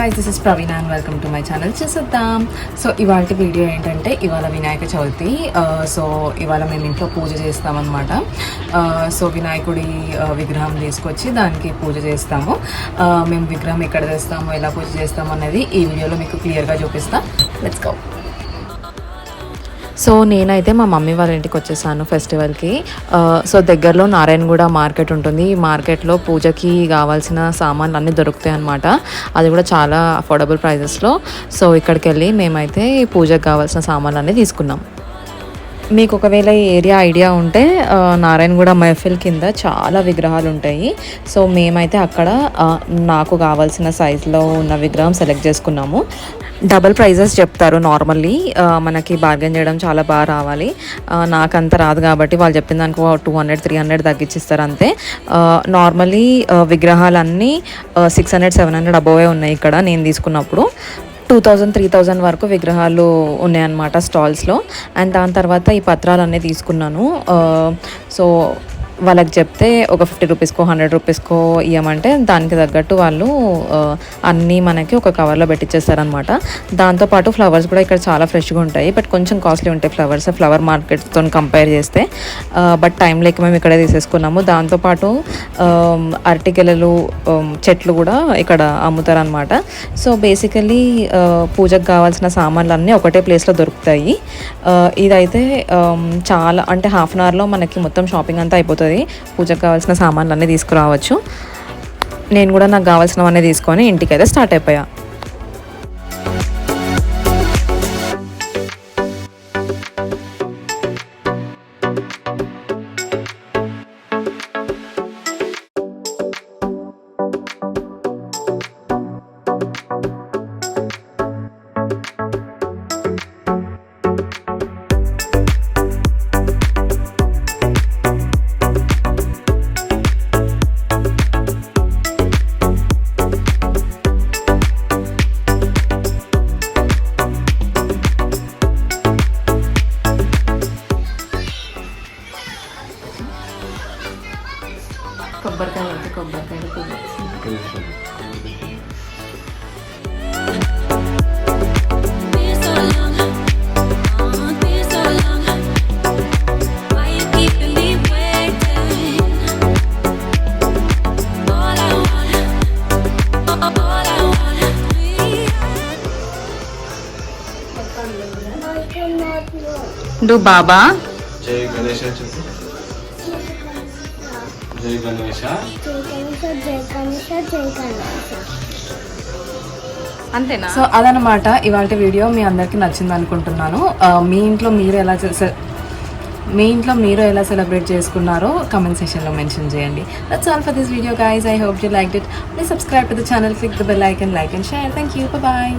Guys this is Praveena and welcome to my channel చేసేద్దాం so ఇవాళ video ఏంటంటే ఇవాళ వినాయక చవితి. Uh, సో ఇవాళ మేము ఇంట్లో పూజ చేస్తామన్నమాట. Uh, సో వినాయకుడి uh, విగ్రహం తీసుకొచ్చి దానికి పూజ చేస్తాము. మేము విగ్రహం ఎక్కడ చేస్తాము ఎలా పూజ చేస్తాము అనేది ఈ వీడియోలో మీకు క్లియర్గా చూపిస్తాం. లెట్స్ గో సో నేనైతే మా మమ్మీ వాళ్ళ ఇంటికి వచ్చేసాను ఫెస్టివల్కి. సో దగ్గరలో నారాయణగూడ మార్కెట్ ఉంటుంది. ఈ మార్కెట్లో పూజకి కావాల్సిన సామాన్లు అన్నీ దొరుకుతాయి అనమాట అది కూడా చాలా అఫోర్డబుల్ ప్రైజెస్లో సో ఇక్కడికి వెళ్ళి మేమైతే పూజకి కావాల్సిన సామాన్లు అన్నీ తీసుకున్నాం. మీకు ఒకవేళ ఈ ఏరియా ఐడియా ఉంటే నారాయణగూడ మెహఫిల్ కింద చాలా విగ్రహాలు ఉంటాయి సో మేమైతే అక్కడ నాకు కావాల్సిన సైజులో ఉన్న విగ్రహం సెలెక్ట్ చేసుకున్నాము. డబల్ ప్రైజెస్ చెప్తారు నార్మల్లీ. మనకి బార్గెన్ చేయడం చాలా బాగా రావాలి. నాకంత రాదు కాబట్టి వాళ్ళు చెప్పిన దానికి టూ హండ్రెడ్ త్రీ హండ్రెడ్ తగ్గించిస్తారు అంతే. నార్మల్లీ విగ్రహాలన్నీ six hundred seven hundred above ఉన్నాయి ఇక్కడ నేను తీసుకున్నప్పుడు. టూ థౌజండ్ త్రీ థౌజండ్ వరకు విగ్రహాలు ఉన్నాయన్నమాట స్టాల్స్లో. అండ్ దాని తర్వాత ఈ పత్రాలు అన్నీ తీసుకున్నాను సో వాళ్ళకి చెప్తే ఒక ఫిఫ్టీ రూపీస్కో హండ్రెడ్ రూపీస్కో ఇవ్వమంటే దానికి తగ్గట్టు వాళ్ళు అన్నీ మనకి ఒక కవర్లో పెట్టించేస్తారనమాట దాంతోపాటు ఫ్లవర్స్ కూడా ఇక్కడ చాలా ఫ్రెష్గా ఉంటాయి. బట్ కొంచెం కాస్ట్లీ ఉంటాయి ఫ్లవర్స్. ఫ్లవర్ మార్కెట్తో కంపేర్ చేస్తే బట్ టైం లేక మేము ఇక్కడే తీసేసుకున్నాము. దాంతోపాటు అరటికెలలు చెట్లు కూడా ఇక్కడ అమ్ముతారనమాట సో బేసికలీ పూజకు కావాల్సిన సామాన్లు అన్నీ ఒకటే ప్లేస్లో దొరుకుతాయి. ఇదైతే చాలా అంటే హాఫ్ అన్ అవర్లో మనకి మొత్తం షాపింగ్ అంతా అయిపోతుంది. పూజకు కావాల్సిన సామాన్లు అన్నీ తీసుకురావచ్చు. నేను కూడా నాకు కావాల్సినవన్నీ తీసుకొని ఇంటికి అయితే స్టార్ట్ అయిపోయా. keberkahan itu keberkahan itu Do Baba. Jai Ganesha జై గణేష అంతేనా? సో అదనమాట ఇవాళ వీడియో మీ అందరికీ నచ్చింది అనుకుంటున్నాను. మీ ఇంట్లో మీరు ఎలా మీ ఇంట్లో మీరు ఎలా సెలబ్రేట్ చేసుకున్నారో కమెంట్ సెక్షన్లో మెన్షన్ చేయండి. That's all for this video guys I hope you like it please subscribe to the channel click the bell icon like and share thank you bye